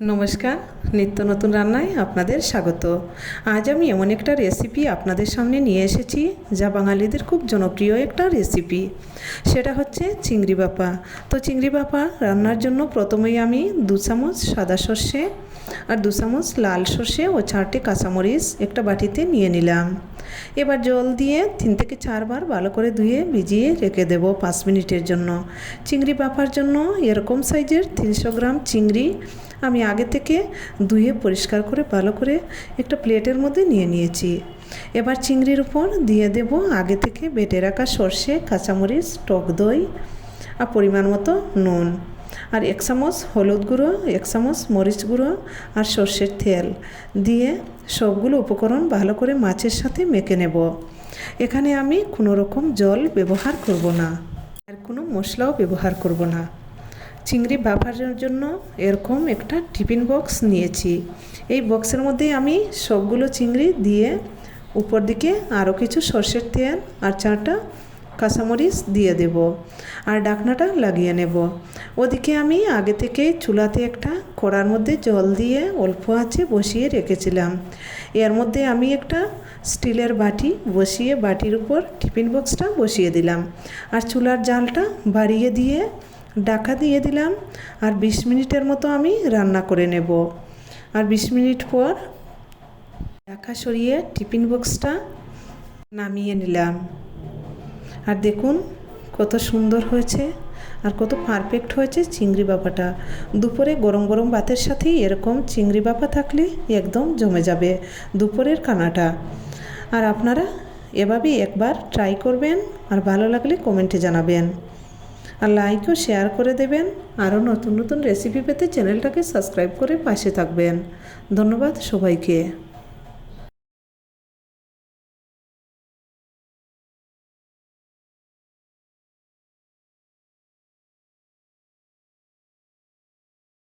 নমস্কার, নিত্য নতুন রান্নায় আপনাদের স্বাগত। আজ আমি এমন একটা রেসিপি আপনাদের সামনে নিয়ে এসেছি, যা বাঙালিদের খুব জনপ্রিয় একটা রেসিপি সেটা হচ্ছে চিংড়ি বাপা। তো চিংড়ি বাপা রান্নার জন্য প্রথমেই আমি দু চামচ সাদা সর্ষে আর দু চামচ লাল সর্ষে ও চারটে কাঁচামরিচ একটা বাটিতে নিয়ে নিলাম। এবার জল দিয়ে তিন থেকে চারবার ভালো করে ধুয়ে ভিজিয়ে রেখে দেব পাঁচ মিনিটের জন্য। চিংড়ি বাপার জন্য এরকম সাইজের তিনশো গ্রাম চিংড়ি আমি আগে থেকে ধুয়ে পরিষ্কার করে ভালো করে একটা প্লেটের মধ্যে নিয়ে নিয়েছি। এবার চিংড়ির উপর দিয়ে দেব আগে থেকে বেটে রাখা সর্ষে, কাঁচামরিচ, টক দই আর পরিমাণ মতো নুন। আর এক চামচ হলুদ গুঁড়ো এক চামচ মরিচ গুঁড়ো আর সর্ষের তেল দিয়ে সবগুলো উপকরণ ভালো করে মাছের সাথে মেখে নেব। এখানে আমি কোনো রকম জল ব্যবহার করব না আর কোনো মশলাও ব্যবহার করব না। চিংড়ি বাফারের জন্য এরকম একটা টিফিন বক্স নিয়েছি। এই বক্সের মধ্যে আমি সবগুলো চিংড়ি দিয়ে উপর দিকে আরও কিছু সর্ষের তেল আর চারটা কাঁচামরিচ দিয়ে দেব আর ডাকনাটা লাগিয়ে নেব। ওদিকে আমি আগে থেকে চুলাতে একটা কড়ার মধ্যে জল দিয়ে অল্প আছে বসিয়ে রেখেছিলাম। এর মধ্যে আমি একটা স্টিলের বাটি বসিয়ে বাটির উপর টিফিন বক্সটা বসিয়ে দিলাম আর চুলার জালটা বাড়িয়ে দিয়ে ডাকা দিয়ে দিলাম আর বিশ মিনিটের মতো আমি রান্না করে নেব। আর বিশ মিনিট পর ডাকা সরিয়ে টিফিন বক্সটা নামিয়ে নিলাম। আর দেখুন, কত সুন্দর হয়েছে আর কত পারফেক্ট হয়েছে চিংড়ি বাপাটা। দুপুরে গরম গরম ভাতের সাথেই এরকম চিংড়ি বাপা থাকলে একদম জমে যাবে দুপুরের খানাটা। আর আপনারা এভাবেই একবার ট্রাই করবেন আর ভালো লাগলে কমেন্টে জানাবেন। আর লাইক ও শেয়ার করে দেবেন। আরও নতুন নতুন রেসিপি পেতে চ্যানেলটাকে সাবস্ক্রাইব করে পাশে থাকবেন। ধন্যবাদ সবাইকে।